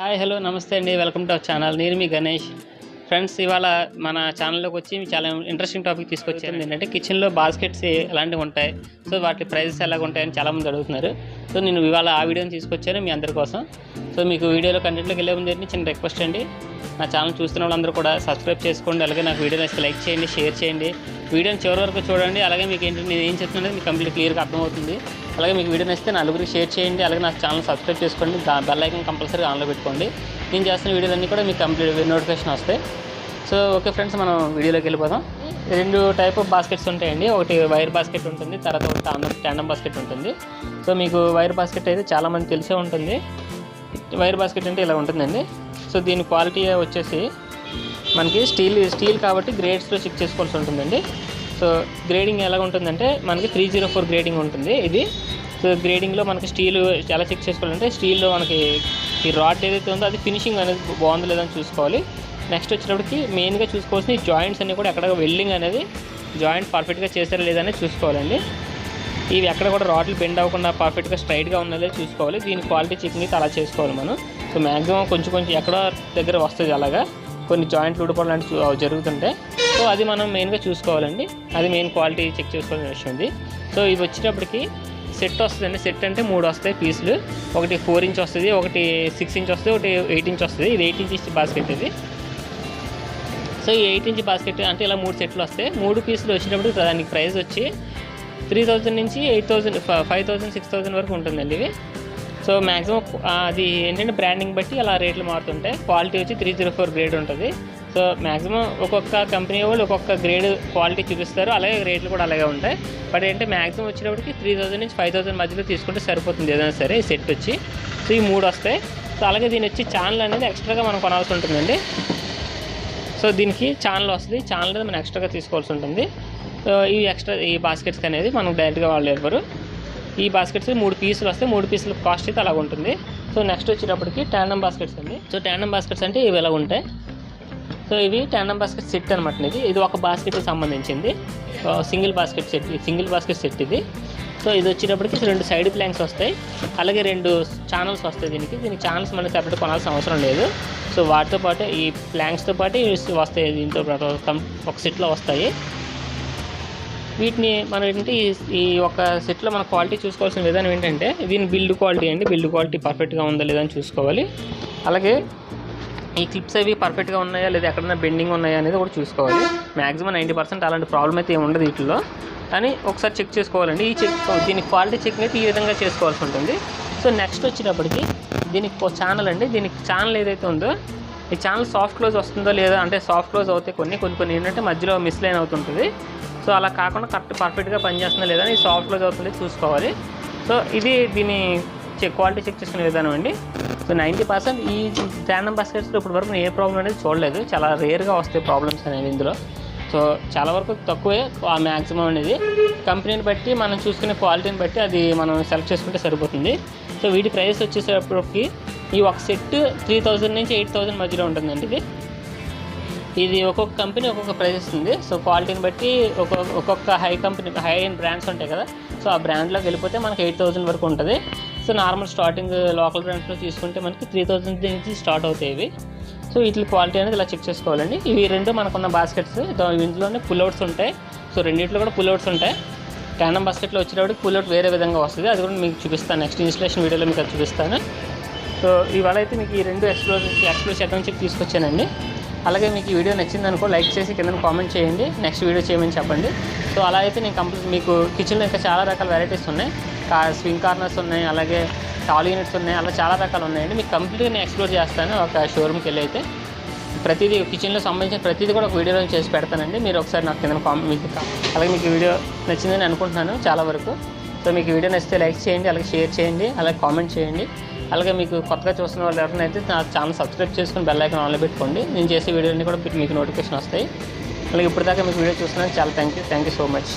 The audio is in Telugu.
హాయ్ హలో నమస్తే అండి. Welcome to our channel. నేను మీ గణేష్. ఫ్రెండ్స్ ఇవాళ మన ఛానల్లోకి వచ్చి చాలా ఇంట్రెస్టింగ్ టాపిక్ తీసుకొచ్చాను ఏంటంటే కిచెన్లో బాస్కెట్స్ ఎలాంటివి ఉంటాయి? సో వాటి ప్రైజెస్ ఎలాగ ఉంటాయని చాలామంది అడుగుతున్నారు. సో నేను ఇవాళ ఆ వీడియోని తీసుకొచ్చాను మీ అందరి కోసం. సో మీకు వీడియోలో కంటెంట్లోకి వెళ్ళే ముందు ఏంటి చిన్న రిక్వెస్ట్ అండి. నా ఛానల్ చూస్తున్న వాళ్ళందరూ కూడా సబ్స్క్రైబ్ చేసుకోండి. అలాగే నాకు వీడియో నచ్చితే లైక్ చేయండి షేర్ చేయండి. వీడియోని చివరి వరకు చూడండి. అలాగే మీకు ఏంటంటే నేను ఏం చెప్తున్నది మీకు కంప్లీట్ క్లియర్గా అర్థమవుతుంది. అలాగే మీకు వీడియో నచ్చితే నలుగురికి షేర్ చేయండి. అలాగే నా ఛానల్ సబ్స్క్రైబ్ చేసుకోండి. బెల్ ఐకన్ కంపల్సరీ ఆన్లో పెట్టుకోండి. నేను చేస్తున్న వీడియోలన్నీ కూడా మీకు కంప్లీట్ నోటిఫికేషన్ వస్తాయి. సో ఓకే ఫ్రెండ్స్ మనం వీడియోలోకి వెళ్ళిపోదాం. రెండు టైప్ ఆఫ్ బాస్కెట్స్ ఉంటాయండి. ఒకటి వైర్ బాస్కెట్ ఉంటుంది తర్వాత ఒకటి టాండం బాస్కెట్ ఉంటుంది. సో మీకు వైర్ బాస్కెట్ అయితే చాలామంది తెలిసే ఉంటుంది. వైర్ బాస్కెట్ అంటే ఇలా ఉంటుందండి. సో దీని క్వాలిటీ వచ్చేసి మనకి స్టీల్ స్టీల్ కాబట్టి గ్రేడ్స్లో చెక్ చేసుకోవాల్సి ఉంటుందండి. సో గ్రేడింగ్ ఎలా ఉంటుందంటే మనకి త్రీ జీరో ఫోర్ గ్రేడింగ్ ఉంటుంది ఇది. సో గ్రేడింగ్లో మనకి స్టీల్ ఎలా చెక్ చేసుకోవాలంటే స్టీల్లో మనకి ఈ రాడ్ ఏదైతే ఉందో అది ఫినిషింగ్ అనేది బాగుందో లేదని చూసుకోవాలి. నెక్స్ట్ వచ్చేటప్పటికి మెయిన్గా చూసుకోవాల్సిన ఈ జాయింట్స్ అన్నీ కూడా ఎక్కడ వెల్డింగ్ అనేది జాయింట్ పర్ఫెక్ట్గా చేశారా లేదనేది చూసుకోవాలండి. ఇవి ఎక్కడ కూడా రాడ్లు బెండ్ అవ్వకుండా పర్ఫెక్ట్గా స్ట్రైట్గా ఉన్నదే చూసుకోవాలి. దీని క్వాలిటీ చెకింగ్ అయితే అలా చేసుకోవాలి మనం. సో మ్యాక్సిమం కొంచెం కొంచెం ఎక్కడ దగ్గర వస్తుంది అలాగా. కొన్ని జాయింట్లు ఊడిపోవడం లాంటివి జరుగుతుంటాయి సో అది మనం మెయిన్గా చూసుకోవాలండి. అది మెయిన్ క్వాలిటీ చెక్ చేసుకోవాల్సిన విషయం ఉంది సో ఇవి వచ్చేటప్పటికి సెట్ వస్తుందండి. సెట్ అంటే మూడు వస్తాయి పీసులు. ఒకటి ఫోర్ ఇంచ్ వస్తుంది ఒకటి సిక్స్ ఇంచ్ వస్తుంది ఒకటి ఎయిట్ ఇంచ్ వస్తుంది. ఇది ఎయిట్ ఇంచ్ బాస్కెట్ ఇది. సో ఈ ఎయిట్ ఇంచ్ బాస్కెట్ అంటే ఇలా మూడు సెట్లు వస్తాయి. మూడు పీసులు వచ్చినప్పుడు దానికి ప్రైస్ వచ్చి త్రీ థౌజండ్ నుంచి eight thousand five thousand six thousand వరకు ఉంటుందండి ఇవి. సో మ్యాక్సిమం అది ఏంటంటే బ్రాండింగ్ బట్టి అలా రేట్లు మారుతుంటాయి. క్వాలిటీ వచ్చి త్రీ జీరో ఫోర్ గ్రేడ్ ఉంటుంది. సో మ్యాక్సిమం ఒక్కొక్క కంపెనీ వాళ్ళు ఒక్కొక్క గ్రేడ్ క్వాలిటీ చూపిస్తారు. అలాగే రేట్లు కూడా అలాగే ఉంటాయి. బట్ ఏంటంటే మ్యాక్సిమం వచ్చేటప్పటికి త్రీ థౌసండ్ నుంచి ఫైవ్ థౌసండ్ మధ్యలో తీసుకుంటే సరిపోతుంది ఏదైనా సరే ఈ సెట్ వచ్చి. సో ఈ మూడు వస్తాయి. సో అలాగే దీని వచ్చి ఛానల్ అనేది ఎక్స్ట్రాగా మనం కొనాల్సి ఉంటుందండి. సో దీనికి ఛానల్ వస్తుంది. ఛానల్ అనేది మనం ఎక్స్ట్రాగా తీసుకోవాల్సి ఉంటుంది. సో ఈ ఎక్స్ట్రా ఈ బాస్కెట్స్ అనేది మనం డైరెక్ట్గా వాళ్ళు ఇవ్వరు. ఈ బాస్కెట్స్ మూడు పీసులు వస్తే మూడు పీసుల కాస్ట్ అయితే అలాగ ఉంటుంది. సో నెక్స్ట్ వచ్చేటప్పటికి ట్యాండమ్ బాస్కెట్స్ అండి. సో ట్యాండమ్ బాస్కెట్స్ అంటే ఇవి ఎలా ఉంటాయి? సో ఇవి ట్యాండమ్ బాస్కెట్ సెట్ అనమాట ఇది. ఇది ఒక బాస్కెట్కి సంబంధించింది. Single basket set single basket set ఇది. సో ఇది వచ్చేటప్పటికి రెండు సైడ్ ప్లాంక్స్ వస్తాయి. అలాగే రెండు ఛానల్స్ వస్తాయి దీనికి. దీనికి ఛానల్స్ మనకి సెపరేట్ కొనాల్సిన అవసరం లేదు. సో వాటితో పాటు ఈ ప్లాంక్స్తో పాటు వస్తాయి దీంతో ఒక సెట్లో వస్తాయి. వీటిని మనం ఏంటంటే ఈ ఈ ఒక సెట్లో మన క్వాలిటీ చూసుకోవాల్సిన విధానం ఏంటంటే దీని బిల్డ్ క్వాలిటీ అండి. బిల్డ్ క్వాలిటీ పర్ఫెక్ట్గా ఉందా లేదా అని చూసుకోవాలి. అలాగే ఈ క్లిప్స్ అవి పర్ఫెక్ట్గా ఉన్నాయా లేదా ఎక్కడైనా బెండింగ్ ఉన్నాయా అనేది కూడా చూసుకోవాలి. మ్యాక్సిమం నైంటీ పర్సెంట్ అలాంటి ప్రాబ్లం అయితే ఏమి ఉండదు వీటిలో కానీ ఒకసారి చెక్ చేసుకోవాలండి. ఈ చెక్ దీని క్వాలిటీ చెక్ అయితే ఈ విధంగా చేసుకోవాల్సి ఉంటుంది. సో నెక్స్ట్ వచ్చేటప్పటికి దీనికి ఒక ఛానల్ అండి. దీనికి ఛానల్ ఏదైతే ఉందో ఈ ఛానల్ సాఫ్ట్ క్లోజ్ వస్తుందో లేదా అంటే సాఫ్ట్ క్లోజ్ అవుతాయి కొన్ని కొన్ని కొన్ని ఏంటంటే మధ్యలో మిస్లైన్ అవుతుంటుంది. సో అలా కాకుండా కరెక్ట్ పర్ఫెక్ట్గా పనిచేస్తుందా లేదా అని సాఫ్ట్ క్లోజ్ అవుతుంది చూసుకోవాలి. సో ఇది దీని చెక్ క్వాలిటీ చెక్ చేసుకునే విధానం అండి. సో నైంటీ పర్సెంట్ ఈ ట్యాండమ్ బాస్కెట్స్లో ఇప్పటి వరకు నేను ఏ ప్రాబ్లం అనేది చూడలేదు. చాలా రేర్గా వస్తాయి ప్రాబ్లమ్స్ అనేవి ఇందులో. సో చాలా వరకు తక్కువే ఆ మ్యాక్సిమం అనేది. కంపెనీని బట్టి మనం చూసుకునే క్వాలిటీని బట్టి అది మనం సెలెక్ట్ చేసుకుంటే సరిపోతుంది. సో వీటి ప్రైస్ వచ్చేసేటప్పటికి ఈ ఒక సెట్ త్రీ థౌజండ్ నుంచి ఎయిట్ థౌజండ్ మధ్యలో ఉంటుందండి ఇది. ఇది ఒక్కొక్క కంపెనీ ఒక్కొక్క ప్రైస్ ఇస్తుంది. సో క్వాలిటీని బట్టి ఒక్కొక్క ఒక్కొక్క high company high and brands ఉంటాయి కదా. సో ఆ బ్రాండ్లోకి వెళ్ళిపోతే మనకి ఎయిట్ థౌసండ్ వరకు ఉంటుంది. సో నార్మల్ స్టార్టింగ్ లోకల్ బ్రాండ్స్లో తీసుకుంటే మనకి త్రీ థౌజండ్ నుంచి స్టార్ట్ అవుతాయి ఇవి. సో వీటి క్వాలిటీ అనేది ఇలా చెక్ చేసుకోవాలండి. ఇవి రెండు మనకున్న బాస్కెట్స్. ఇందులోనే పుల్అవుట్స్ ఉంటాయి. సో రెండింటిలో కూడా పుల్అవుట్స్ ఉంటాయి. ట్యానం బాస్కెట్లో కూల్ పుల్అవుట్ వేరే విధంగా వస్తుంది. అది కూడా మీకు చూపిస్తాను. నెక్స్ట్ ఇన్స్టలేషన్ వీడియోలో మీకు అది చూపిస్తాను. సో ఇవాళ అయితే మీకు ఈ రెండు ఎక్స్ప్లోర్ ఎక్స్ప్లోర్ చేద్దామని చెప్పి తీసుకొచ్చానండి. అలాగే మీకు ఈ వీడియో నచ్చింది అనుకో లైక్ చేసి కింద కామెంట్ చేయండి. నెక్స్ట్ వీడియో చేయమని చెప్పండి. సో అలా అయితే నేను కంప్లీట్ మీకు కిచెన్లో ఇంకా చాలా రకాల వెరైటీస్ ఉన్నాయి. కా స్వింగ్ కార్నర్స్ ఉన్నాయి. అలాగే టాల్ యూనిట్స్ ఉన్నాయి. అలా చాలా రకాలు ఉన్నాయండి. మీకు కంప్లీట్గా నేను ఎక్స్ప్లోర్ చేస్తాను ఒక షోరూమ్కి వెళ్ళి అయితే. ప్రతిదీ కిచెన్లో సంబంధించిన ప్రతిదీ కూడా ఒక వీడియోలో చేసి పెడతానండి. మీరు ఒకసారి నాకు కింద కామెంట్ మీకు అలాగే మీకు వీడియో నచ్చిందని అనుకుంటున్నాను చాలా వరకు. సో మీకు వీడియో నచ్చితే లైక్ చేయండి అలాగే షేర్ చేయండి అలాగే కామెంట్ చేయండి. అలాగే మీకు కొత్తగా చూస్తున్న వాళ్ళు ఎవరైనా అయితే నా ఛానల్ సబ్స్క్రైబ్ చేసుకుని బెల్ ఐకాన్ ఆన్లో పెట్టుకోండి. నేను చేసే వీడియోలన్నీ కూడా మీకు నోటిఫికేషన్ వస్తాయి. అలాగే ఇప్పుడు దాకా మీకు వీడియో చూస్తున్నాను చాలా thank you thank you so much